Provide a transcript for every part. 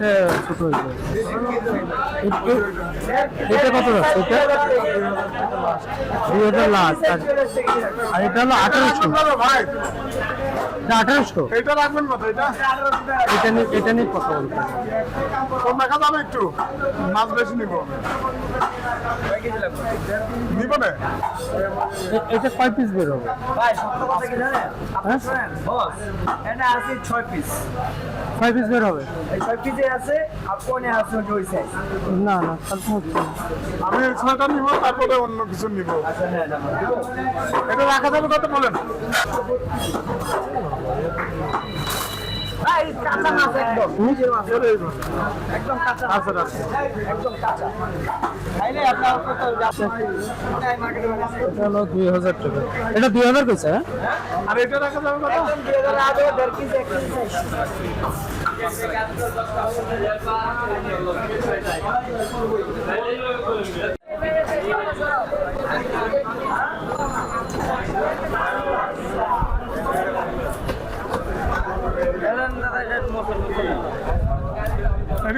এটা ছোট এ- এটা কত যাচ্ছে এটা? দুই হাজার লাস্ট আর আর এটা হলো আঠারোশো। ভাই এটা আঠারোশো? এটা রাখবেন কত? এটা? এটা নিয়ে এটা নিয়ে কথা বলতে কম রাখা যাবে একটু। মাছ বেশি নিব। নিব না? এটা কয় পিস বের হবে? ভাই সত্য কথা কি জানেন? হ্যাঁ? এটা আছে ছয় পিস কয় পিস বের হবে। এই ছয় পিসে আছে আর কোনে আছে ওই সাইজ না না তাহলে তো হচ্ছে। আমি এই ছয়টা নিব তারপরে অন্য কিছু নিব। আচ্ছা হ্যাঁ এটা রাখা যাবে কত বলেন। কাঁচা মাছ একদম। নিজের মাছ। একদম কাঁচা আচ্ছা আচ্ছা একদম কাঁচা। খাইলে আপনার কত হলো দুই হাজার টাকা। এটা দুই হাজার কইছে হ্যাঁ? আর এটা রাখা যাবে কত? একদম দুই হাজার আগে দেড় কেজি এক কেজি size। এলেন দাদা, এটা মটন, মটন। এটি কত মামা কয় টাকা দেবো? দুশো টাকা দিয়ে। এটি কত সতেরোশো। এটা কেটে একদম বারোশো টাকা। এটা original লাল আছে, হ্যাঁ?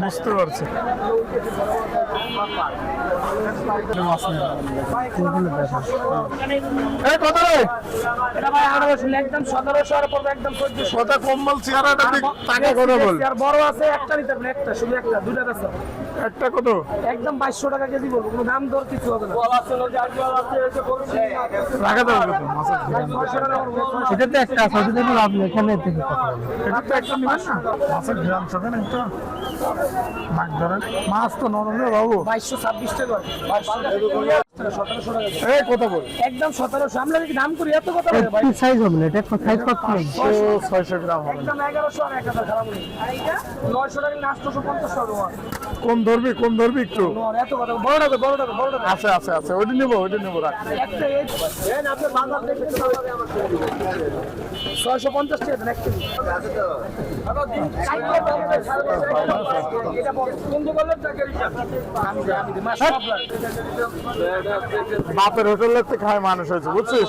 বুঝতে পারছি। কত রে। একদম সতেরোশো পড়বে একদম চোদ্দশো। কম্বল চেহারাটা টাকা কত বল। বড় আছে একটা নিতে পারবেন একটা শুধু একটা দুটা আছে। একটা কত? একদম বাইশশো টাকা কেজি বলব কোনো দাম দর কিছু হবে না। রাখা যাবে একটা আছে লাভ নেই এখানে থেকে কথা বলি একটা নিবেন না শোকেন একটা মাছ ধরেন মাছ তো নরম রে বাবু? বাইশশো ছাব্বিশ টাকা। কত বল। একদম সতেরোশো। আমরা যদি দাম করি এত কথা বলে সাইজ হবে না এটা সাইজ কত ছয়শো গ্রাম হবে। একদম এগারোশো আর এক হাজার খারাপ নয়শো টাকা আটশোশো পঞ্চাশ টাকা। কোন ধরবি কোন ধরবি একটু আছে আছে আছে ওইটা নেব ওইটা নেব রাখ। ছয়শো পঞ্চাশ। বাপের হোটেলে তো খায় মানুষ হয়েছে বুঝছিস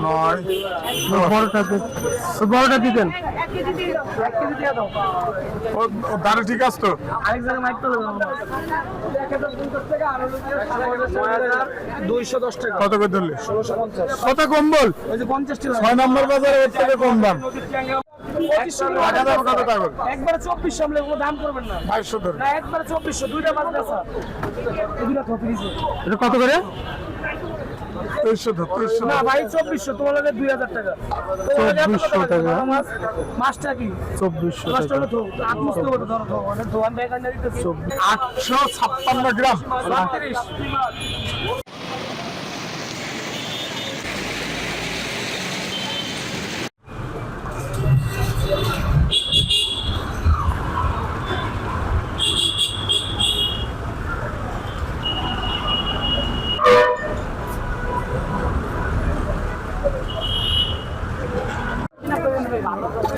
নয়। ওই বড়টা দিতেন। ও- দাঁড়ে ঠিক আছে তো। কত করে ধরলি? কত কম্বল? ওই যে পঞ্চাশ ছয় নম্বর বাজারে এর থেকে কম দাম। একবারে চব্বিশশো আমলে কোনো দাম করবেন না বাইশশো ধর। একবারে চব্বিশশো দুইটা এটা কত করে? না ভাই চব্বিশশো তোমার লাগে দুই হাজার টাকা। 2400 টাকা। টাকা। মাছ মাছটা কি? চব্বিশশো মাছটা টাকা। হলো তো আত্মস্থ করে ধরো তো অনেক দোকান ব্যাগ আনে দিতেছি আটশো ছাপ্পান্ন গ্রাম ছত্রিশ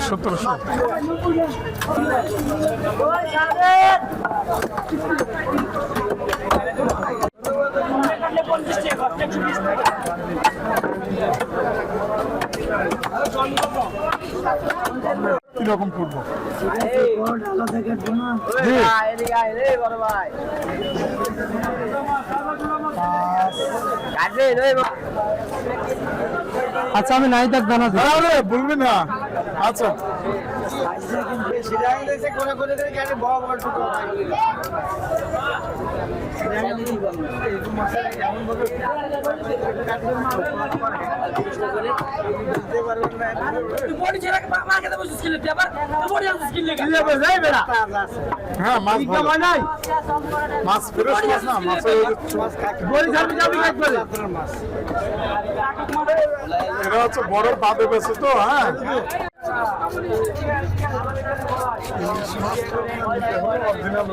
সতেরোশো। কীরকম করব? আচ্ছা আমি নাই দেখ জানা আরে বলবি না। আচ্ছা। হ্যাঁ মাছ ভালো। নাই মাছ মাছ না মাছের বডি ছাড়বি যাবি কাজ করে এরা হচ্ছে বড় বাদে বেশি তো হ্যাঁ? অরিজিনাল